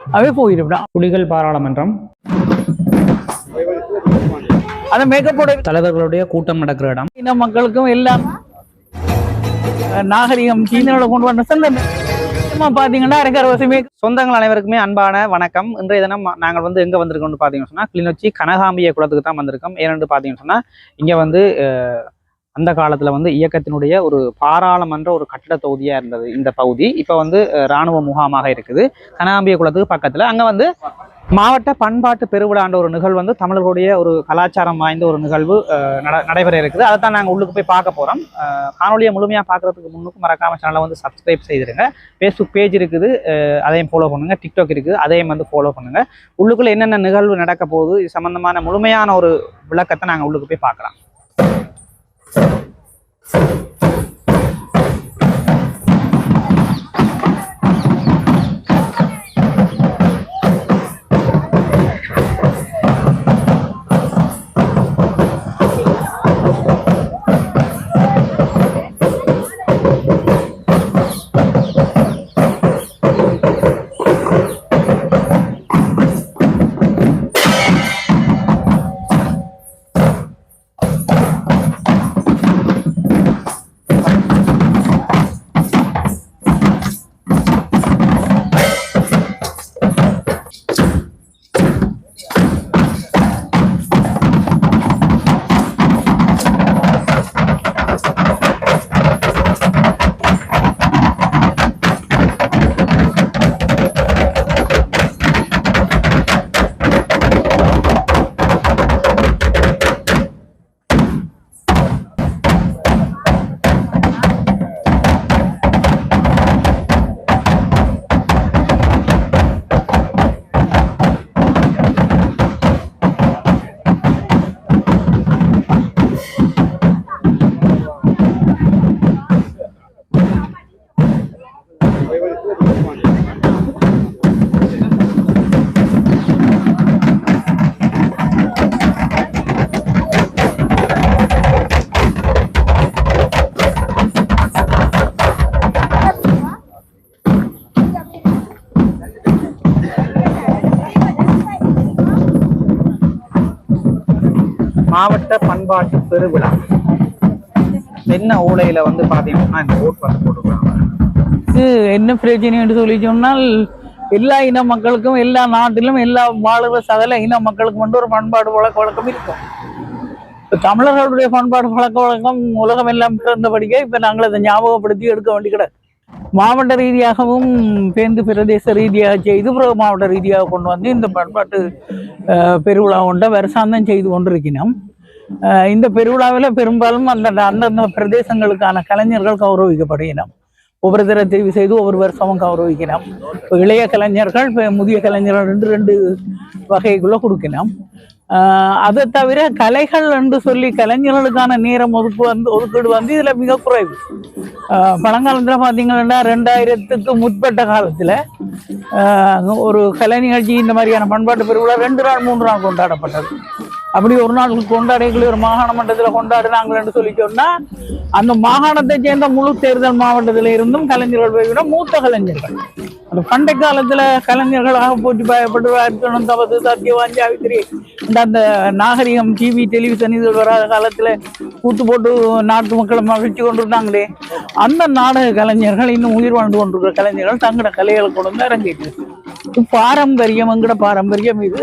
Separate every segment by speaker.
Speaker 1: அவே போயிடும்
Speaker 2: புலிகள் பாராளுமன்றம்.
Speaker 1: அந்த மேக்கப்போட
Speaker 2: தலைவர்களுடைய கூட்டம் நடக்கிற இடம்.
Speaker 1: சீன மக்களுக்கும் எல்லாம் நாகரிகம் சீனாவோட கொண்டு வந்த சொந்த பாத்தீங்கன்னா அரக்கரவசமே
Speaker 2: சொந்தங்கள் அனைவருக்குமே அன்பான வணக்கம். இன்றைய தினம் நாங்கள் வந்து எங்கே வந்திருக்கோம்னு பார்த்தீங்கன்னு சொன்னால் கிளிநொச்சி கனகாம்பிய குளத்துக்கு தான் வந்திருக்கோம். ஏனென்று பார்த்தீங்கன்னு சொன்னால் இங்கே வந்து அந்த காலத்தில் வந்து இயக்கத்தினுடைய ஒரு பாராளுமன்ற ஒரு கட்டிட தொகுதியாக இருந்தது இந்த பகுதி. இப்போ வந்து இராணுவ முகாமாக இருக்குது. கனாம்பிய குளத்துக்கு பக்கத்தில். அங்கே வந்து மாவட்ட பண்பாட்டு பெருவிழான்ற ஒரு நிகழ்வு வந்து தமிழர்களுடைய ஒரு கலாச்சாரம் வாய்ந்த ஒரு நிகழ்வு அஹ், நட- நடைபெற இருக்குது. அதை தான் நாங்கள் உள்ளுக்கு போய் பார்க்க போகிறோம் காணொலியை முழுமையாக பார்க்கறதுக்கு முன்னுக்கு மறக்காமல் சேனலை வந்து சப்ஸ்கிரைப் செய்திருங்க. ஃபேஸ்புக் பேஜ் இருக்குது அஹ் அதையும் ஃபாலோ பண்ணுங்க. டிக்டாக் இருக்குது அதையும் வந்து ஃபாலோ பண்ணுங்க. உள்ளுக்குள்ள என்னென்ன நிகழ்வு நடக்க போகுது இது சம்மந்தமான முழுமையான ஒரு விளக்கத்தை நாங்கள் உள்ளுக்கு போய் பார்க்கலாம். Thank you. மாவட்ட பண்பாட்டு பெருவிழா. என்ன ஓலையில வந்து பாத்தீங்கன்னா இந்த ஓட் வந்து போட்டுக்கிறாங்க.
Speaker 1: இது என்ன பிரச்சனைன்னு சொல்லி சொன்னால் எல்லா இன மக்களுக்கும் எல்லா நாட்டிலும் எல்லா வாழுற சகல இன மக்களுக்கும் வந்து ஒரு பண்பாடு வழக்க வழக்கம் இருக்கும். இப்ப தமிழர்களுடைய பண்பாடு பழக்க வழக்கம் உலகம் எல்லாம் பிறந்தபடியே இப்ப நாங்கள் அதை ஞாபகப்படுத்தி எடுக்க வேண்டி கிடக்கு. மாவட்ட ரீதியாகவும் பேருந்து பிரதேச ரீதியாக செய்து பிறகு மாவட்ட ரீதியாக கொண்டு வந்து இந்த பண்பாட்டு பெருவிழா கொண்ட வருஷாந்தம் செய்து கொண்டிருக்கிறோம் இந்த பெருவிழாவில் பெரும்பாலும் அந்த அந்தந்த பிரதேசங்களுக்கான கலைஞர்கள் கௌரவிக்கப்படுகிறோம். ஒவ்வொரு தடவை தெரிவு செய்து ஒவ்வொரு வருஷமும் கௌரவிக்கிறோம். இப்போ இளைய கலைஞர்கள் இப்போ முதிய கலைஞர்கள் ரெண்டு ரெண்டு வகைக்குள்ள கொடுக்கணும் ஆஹ் அதை தவிர கலைகள் என்று சொல்லி கலைஞர்களுக்கான நேரம் ஒதுக்கு வந்து ஒதுக்கீடு வந்து இதில் மிக குறைவு. பழங்காலத்தில் பார்த்தீங்கன்னா ரெண்டாயிரத்துக்கு முற்பட்ட காலத்தில் ஒரு கலை நிகழ்ச்சி இந்த மாதிரியான பண்பாட்டு பெருவிழா ரெண்டு நாள் மூன்று நாள் கொண்டாடப்பட்டது. அப்படி ஒரு நாள் கொண்டாடக்கூடிய ஒரு மாகாண மட்டத்தில் கொண்டாடினாங்கன்னு சொல்லி சொன்னா அந்த மாகாணத்தை சேர்ந்த முழு தேர்தல் மாவட்டத்தில் இருந்தும் கலைஞர்கள் விட மூத்த கலைஞர்கள். அந்த பண்டை காலத்துல கலைஞர்களாக போட்டி பயப்பட்டு அர்ஜுனன் தபது சத்தியவான் சாவித்திரி. இந்த அந்த நாகரிகம் டிவி டெலிவிஷன் இது வராத காலத்துல கூத்து போட்டு நாட்டு மக்களை மகிழ்ச்சி கொண்டிருந்தாங்களே. அந்த நாடக கலைஞர்கள் இன்னும் உயிர் வாழ்ந்து கொண்டிருக்கிற கலைஞர்கள் தங்களோட கலைகளை கொண்டு வந்து அரங்கேற்று பாரம்பரியம் எங்கட பாரம்பரியம் இது.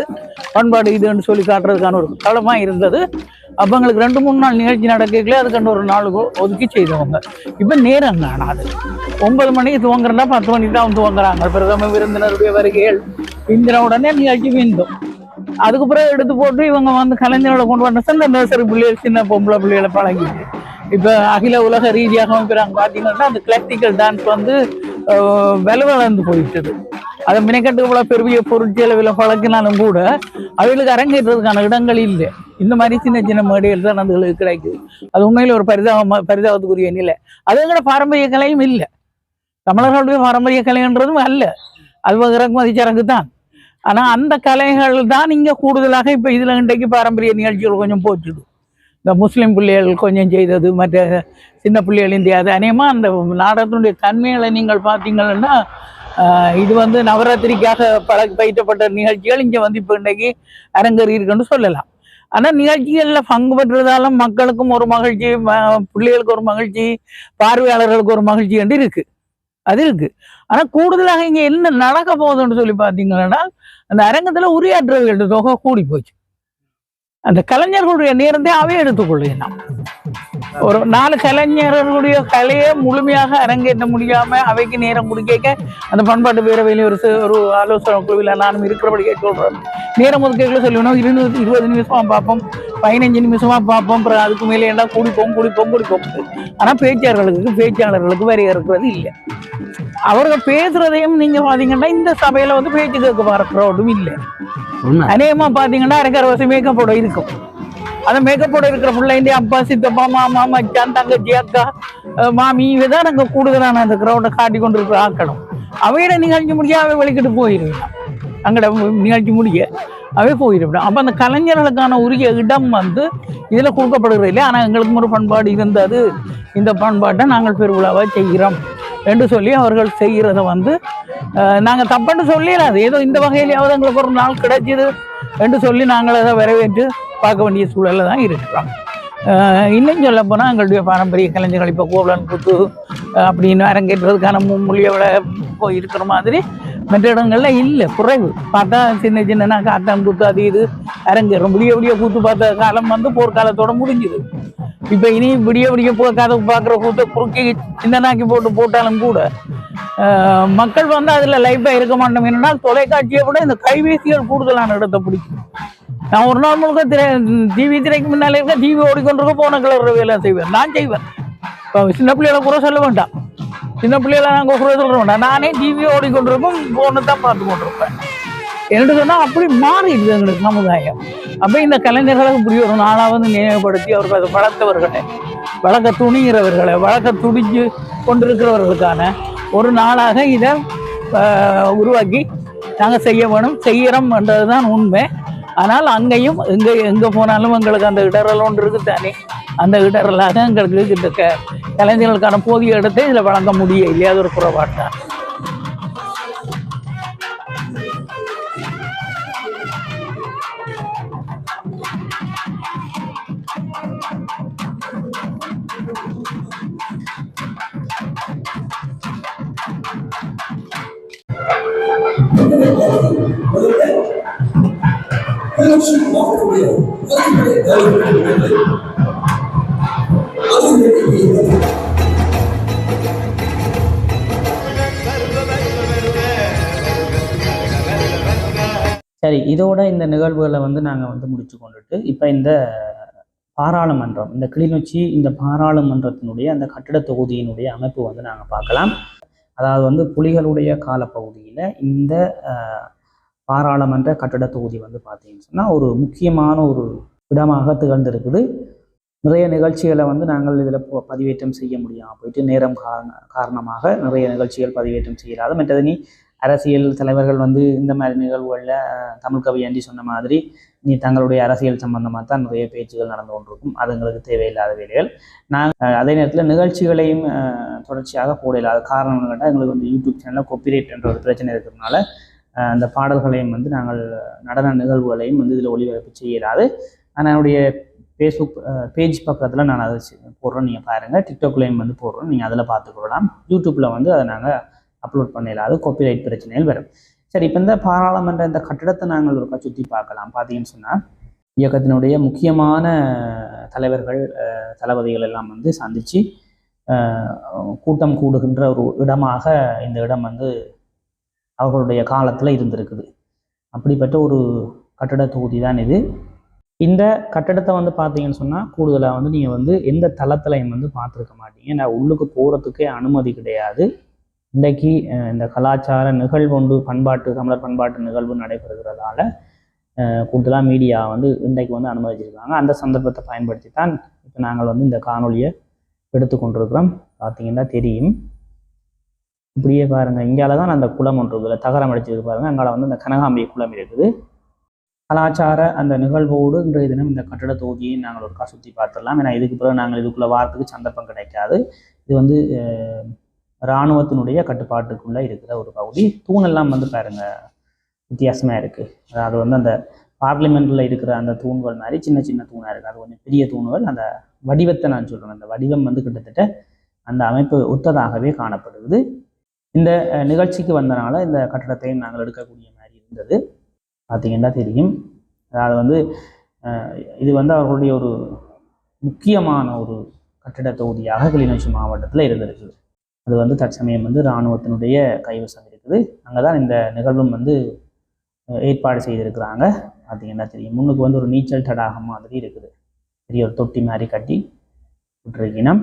Speaker 1: பண்பாடு இதுன்னு சொல்லி காட்டுறதுக்கான ஒரு களமா இருந்தது. அப்ப எங்களுக்கு ரெண்டு மூணு நாள் நிகழ்ச்சி நடக்கல அதுக்கண்டு ஒரு நாள் ஒதுக்கி செய்தவங்க. இப்ப நேரம் காணாது. ஒன்பது மணிக்கு துவங்குறதா பத்து மணிக்கு தான் துவங்குறாங்க. பிரதம விருந்தினருடைய வருகைகள் இந்திர உடனே நிகழ்ச்சி மீண்டும். அதுக்கு பிறகு எடுத்து போட்டு இவங்க வந்து கலைஞர்களை கொண்டு வந்த சின்ன நர்சரி பிள்ளைகள் சின்ன பொம்பளை பிள்ளைகளை பழகிட்டு. இப்ப அகில உலக ரீதியாக இருக்கிறாங்க பார்த்தீங்கன்னா அந்த கிளாசிக்கல் டான்ஸ் வந்து அஹ், வளர்ந்து போயிட்டது. அதை மினக்கட்டு இவ்வளவு பெரிய பொருட்செலவில் பழக்கினாலும் கூட அவர்களுக்கு அரங்கேற்றதுக்கான இடங்கள் இல்லை. இந்த மாதிரி சின்ன சின்ன மேடைகள் தான் அதுகளுக்கு கிடைக்குது. அது உண்மையில ஒரு பரிதாபமா பரிதாபத்துக்குரிய நிலை. அது எங்கட பாரம்பரிய கலையும் இல்லை. தமிழர்களுடைய பாரம்பரிய கலைன்றதும் அல்ல. அது இறக்குமதி சரக்கு தான். ஆனா அந்த கலைகள் தான் இங்கே கூடுதலாக இப்ப இதுல இன்றைக்கு பாரம்பரிய நிகழ்ச்சிகள் கொஞ்சம் போச்சுது. இந்த முஸ்லீம் பிள்ளைகள் கொஞ்சம் செய்தது மற்ற சின்ன பிள்ளைகள் இந்தியா அது அநேகமாக அந்த நாடகத்தினுடைய தன்மைகளை நீங்கள் பார்த்தீங்கன்னா இது வந்து நவராத்திரிக்காக பல பயிற்றப்பட்ட நிகழ்ச்சிகள் இங்கே வந்து இப்போ இன்னைக்கு அரங்கேறியிருக்குன்னு சொல்லலாம். ஆனால் நிகழ்ச்சிகளில் பங்கு பெற்றதால மக்களுக்கும் ஒரு மகிழ்ச்சி பிள்ளைகளுக்கு ஒரு மகிழ்ச்சி பார்வையாளர்களுக்கு ஒரு மகிழ்ச்சி என்று இருக்கு. அது இருக்கு. ஆனால் கூடுதலாக இங்கே என்ன நடக்க போகுதுன்னு சொல்லி பார்த்தீங்கன்னா அந்த அரங்கத்தில் உரையாற்றுவர்கள் தொகை கூடி போச்சு. அந்த கலைஞர்களுடைய நேரத்தை அவை எடுத்துக்கொள்ளலாம் ஒரு நாலு கலைஞர்களுடைய கலையை முழுமையாக அரங்கேற்ற முடியாம அவைக்கு நேரம் கொடுக்க அந்த பண்பாட்டு பேரவையில ஒரு ஒரு ஆலோசனை குழுவில் நானும் இருக்கிறபடி சொல்றேன். நேரம் ஒதுக்கீடுல சொல்லணும் இருநூறு இருபது நிமிஷமா பார்ப்போம். பதினஞ்சு நிமிஷமா பார்ப்போம். அப்புறம் அதுக்கு மேலே என்ன குடிப்போம் குடிப்போம் குடிப்போம். ஆனா பேச்சாளர்களுக்கு பேச்சாளர்களுக்கு வரைய இருக்கிறது இல்லை. அவர்கள் பேசுறதையும் நீங்க பாத்தீங்கன்னா இந்த சபையில வந்து பேச்சு கேட்க பார்க்கிறோடும் இல்லை. அநேகமா பாத்தீங்கன்னா அரைக்கரை மேக்கப்போட இருக்கும். அந்த மேக்கப்போட இருக்கிற பிள்ளைங்க அப்பா சித்தப்பா மாமா மச்சான் தங்கச்சி அக்கா மாமி இவைதான் நாங்க கூடுதலான அந்த கிரௌண்டை காட்டி கொண்டு இருக்கிற ஆக்கணும் அவையோட நிகழ்ச்சி முடிய அவை வெளிக்கிட்டு போயிருக்கலாம் அங்கட நிகழ்ச்சி முடிய அவை போயிருவிடும். அப்ப அந்த கலைஞர்களுக்கான உரிய இடம் வந்து இதுல கொடுக்கப்படுகிறது இல்லை ஆனா எங்களுக்கும் ஒரு பண்பாடு இருந்தது. இந்த பண்பாட்டை நாங்கள் பெருவிழாவா செய்கிறோம். என்று சொல்லி அவர்கள் செய்கிறத வந்து நாங்கள் தப்புன்னு சொல்லிடாது ஏதோ இந்த வகையிலேயாவது எங்களுக்கு ஒரு நாள் கிடைச்சிது என்று சொல்லி நாங்கள் அதை வரவேற்று பார்க்க வேண்டிய சூழலில் தான் இருக்கிறோம். இன்னும் சொல்ல போனால் எங்களுடைய பாரம்பரிய கலைஞர்கள் இப்போ கோவலன் குத்து அப்படின்னு அரங்கேற்றதுக்கான மும்மொழியோட போய் இருக்கிற மாதிரி மற்ற இடங்களில் இல்லை குறைவு. பார்த்தா சின்ன சின்ன காத்தான் குத்து அது இது அரங்கேறும் விடிய விடிய கூத்து பார்த்த காலம் வந்து போர்க்காலத்தோட முடிஞ்சுது. இப்போ இனி விடிய விடிய போ கதை பார்க்குற கூத்த குறுக்கி சின்னனாக்கி போட்டு போட்டாலும் கூட மக்கள் வந்து அதில் லைஃபாக இருக்க மாட்டோம். என்னன்னா தொலைக்காட்சியை விட இந்த கைபேசிகள் கூடுதலான இடத்தை பிடிக்கும். நான் ஒரு நாள் முழுக்க திரை டிவி திரைக்கு முன்னாலே இருக்க டிவி ஓடிக்கொண்டிருக்க போன கிளற வேலை செய்வேன். நான் செய்வேன். இப்போ சின்ன பிள்ளைகளை குறை சொல்ல வேண்டாம். சின்ன பிள்ளைகளை நாங்கள் கூட சொல்ல வேண்டாம். நானே டிவி ஓடிக்கொண்டிருக்கும் போனை தான் பார்த்து கொண்டிருப்பேன் என்னட்டு சொன்னால் அப்படி மாறிடுது எங்களுக்கு சமுதாயம். அப்போ இந்த கலைஞர்களுக்கு இப்படி ஒரு நாளாவது நினைவுபடுத்தி அவர்கள் அதை வளர்த்தவர்களை. வளர்க்க துணிகிறவர்களை. வளர்க்க துணிஞ்சு கொண்டிருக்கிறவர்களுக்கான ஒரு நாளாக இதை உருவாக்கி நாங்கள் செய்ய வேணும். செய்கிறோம்ன்றது தான் உண்மை. ஆனால் அங்கேயும் எங்கே எங்கே போனாலும் எங்களுக்கு அந்த இடரல் ஒன்று இருக்குது தானே. அந்த இடரலாக எங்களுக்கு இந்த க கலைஞர்களுக்கான போதிய இடத்தை இதில் வழங்க முடிய அது ஒரு குறைபாடு தான்
Speaker 2: சரி இதோட இந்த நிகழ்வுகளை வந்து நாங்கள் வந்து முடிச்சு கொண்டுட்டு இப்போ இந்த பாராளுமன்றம் இந்த கிளிநொச்சி இந்த பாராளுமன்றத்தினுடைய அந்த கட்டிட தொகுதியினுடைய அமைப்பு வந்து நாங்கள் பார்க்கலாம். அதாவது வந்து புலிகளுடைய காலப்பகுதியில் இந்த பாராளுமன்ற கட்டட தொகுதி வந்து பார்த்தீங்கன்னு சொன்னால் ஒரு முக்கியமான ஒரு இடமாக திகழ்ந்திருக்குது. நிறைய நிகழ்ச்சிகளை வந்து நாங்கள் இதில் பதிவேற்றம் செய்ய முடியாமல் போயிட்டு நேரம் காரண காரணமாக நிறைய நிகழ்ச்சிகள் பதிவேற்றம் செய்யலாது மற்றது நீ அரசியல் தலைவர்கள் வந்து இந்த மாதிரி நிகழ்வுகளில் தமிழ் கவி அண்டி சொன்ன மாதிரி நீ தங்களுடைய அரசியல் சம்பந்தமாக தான் நிறைய பேச்சுகள் நடந்து கொண்டிருக்கும். அது எங்களுக்கு தேவையில்லாத வேலைகள். நாங்கள் அதே நேரத்தில் நிகழ்ச்சிகளையும் தொடர்ச்சியாக போட இல்லாத காரணம் கேட்டால் எங்களுக்கு வந்து யூடியூப் சேனலில் கொப்பிரைட் என்ற ஒரு பிரச்சனை இருக்கிறதுனால அந்த பாடல்களையும் வந்து நாங்கள் நடன நிகழ்வுகளையும் வந்து இதில் ஒளிபரப்பு செய்யலாது. ஆனால் என்னுடைய ஃபேஸ்புக் பேஜ் பக்கத்தில் நான் அதை போடுறோம். போடுறேன் நீங்கள் பாருங்கள் டிக்டாக்லேயும் வந்து போடுறோம். நீங்கள் அதில் பார்த்துக்கொள்ளலாம் யூடியூப்பில் வந்து அதை நாங்கள் அப்லோட் பண்ணல அது காப்பிரைட் பிரச்சனையில் வரும். சரி இப்போ இந்த பாராளுமன்ற இந்த கட்டடத்தை நாங்கள் ஒரு சுற்றி பார்க்கலாம். பார்த்தீங்கன்னு சொன்னால் இயக்கத்தினுடைய முக்கியமான தலைவர்கள் தளபதிகள் எல்லாம் வந்து சந்தித்து கூட்டம் கூடுகின்ற ஒரு இடமாக இந்த இடம் வந்து அவர்களுடைய காலத்தில் இருந்திருக்குது. அப்படிப்பட்ட ஒரு கட்டட தொகுதி தான் இது. இந்த கட்டடத்தை வந்து பார்த்தீங்கன்னு சொன்னால் கூடுதலாக வந்து நீங்கள் வந்து எந்த தளத்திலையும் வந்து பார்த்துருக்க மாட்டீங்க. நான் உள்ளுக்கு போகிறதுக்கே அனுமதி கிடையாது. இன்றைக்கு இந்த கலாச்சார நிகழ்வு ஒன்று பண்பாட்டு தமிழர் பண்பாட்டு நிகழ்வு நடைபெறுகிறதால கூடுதலாக மீடியா வந்து இன்றைக்கு வந்து அனுமதிச்சிருக்காங்க. அந்த சந்தர்ப்பத்தை பயன்படுத்தி தான் இப்போ நாங்கள் வந்து இந்த காணொலியை எடுத்துக்கொண்டிருக்கிறோம். பார்த்தீங்கன்னா தெரியும். இப்படியே பாருங்கள் இங்கால தான் அந்த குளம் ஒன்று இருக்குது தகரம் அடிச்சிருக்கு பாருங்கள் அங்கால வந்து அந்த கனகாம்பிய குளம் இருக்குது. கலாச்சார அந்த நிகழ்வோடு இன்றைய தினம் இந்த கட்டட தொகுதியை நாங்கள் ஒருக்கா சுற்றி பார்த்துடலாம். ஏன்னா இதுக்கு பிறகு நாங்கள் இதுக்குள்ளே வாரத்துக்கு சந்தர்ப்பம் கிடைக்காது. இது வந்து இராணுவத்தினுடைய கட்டுப்பாட்டுக்குள்ளே இருக்கிற ஒரு பகுதி. தூணெல்லாம் வந்து பாருங்க வித்தியாசமாக இருக்குது அது வந்து அந்த பார்லிமெண்ட்டில் இருக்கிற அந்த தூண்கள் மாதிரி சின்ன சின்ன தூணாக இருக்குது அது கொஞ்சம் பெரிய தூண்கள். அந்த வடிவத்தை நான் சொல்கிறேன் அந்த வடிவம் வந்து கிட்டத்தட்ட அந்த அமைப்பு ஒத்ததாகவே காணப்படுது இந்த நிகழ்ச்சிக்கு வந்தனால இந்த கட்டடத்தை நாங்கள் எடுக்கக்கூடிய மாதிரி இருந்தது. பார்த்தீங்கன்னா தெரியும். அதாவது வந்து இது வந்து அவர்களுடைய ஒரு முக்கியமான ஒரு கட்டிட தொகுதியாக கிளிநொச்சி மாவட்டத்தில் இருந்திருக்குது அது வந்து தற்சமயம் வந்து இராணுவத்தினுடைய கைவசம் இருக்குது. அங்கே தான் இந்த நிகழ்வும் வந்து ஏற்பாடு செய்திருக்கிறாங்க. பார்த்தீங்கன்னா தெரியும். முன்னுக்கு வந்து ஒரு நீச்சல் தடாகம் மாதிரி இருக்குது. பெரிய ஒரு தொட்டி மாதிரி கட்டி விட்டுருக்கினம்.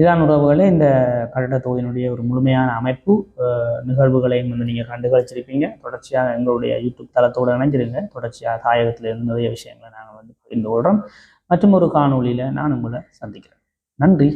Speaker 2: இதான் உறவுகளே. இந்த கட்டட தொகுதியினுடைய ஒரு முழுமையான அமைப்பு நிகழ்வுகளையும் வந்து நீங்கள் கண்டு கழிச்சிருப்பீங்க தொடர்ச்சியாக எங்களுடைய யூடியூப் தளத்தோடு இணைஞ்சிருங்க. தொடர்ச்சியாக தாயகத்தில் இருந்து நிறைய விஷயங்களை நாங்கள் வந்து பகிர்ந்து கொள்கிறோம் மற்றும் ஒரு காணொலியில் நான் உங்களை சந்திக்கிறேன். நன்றி.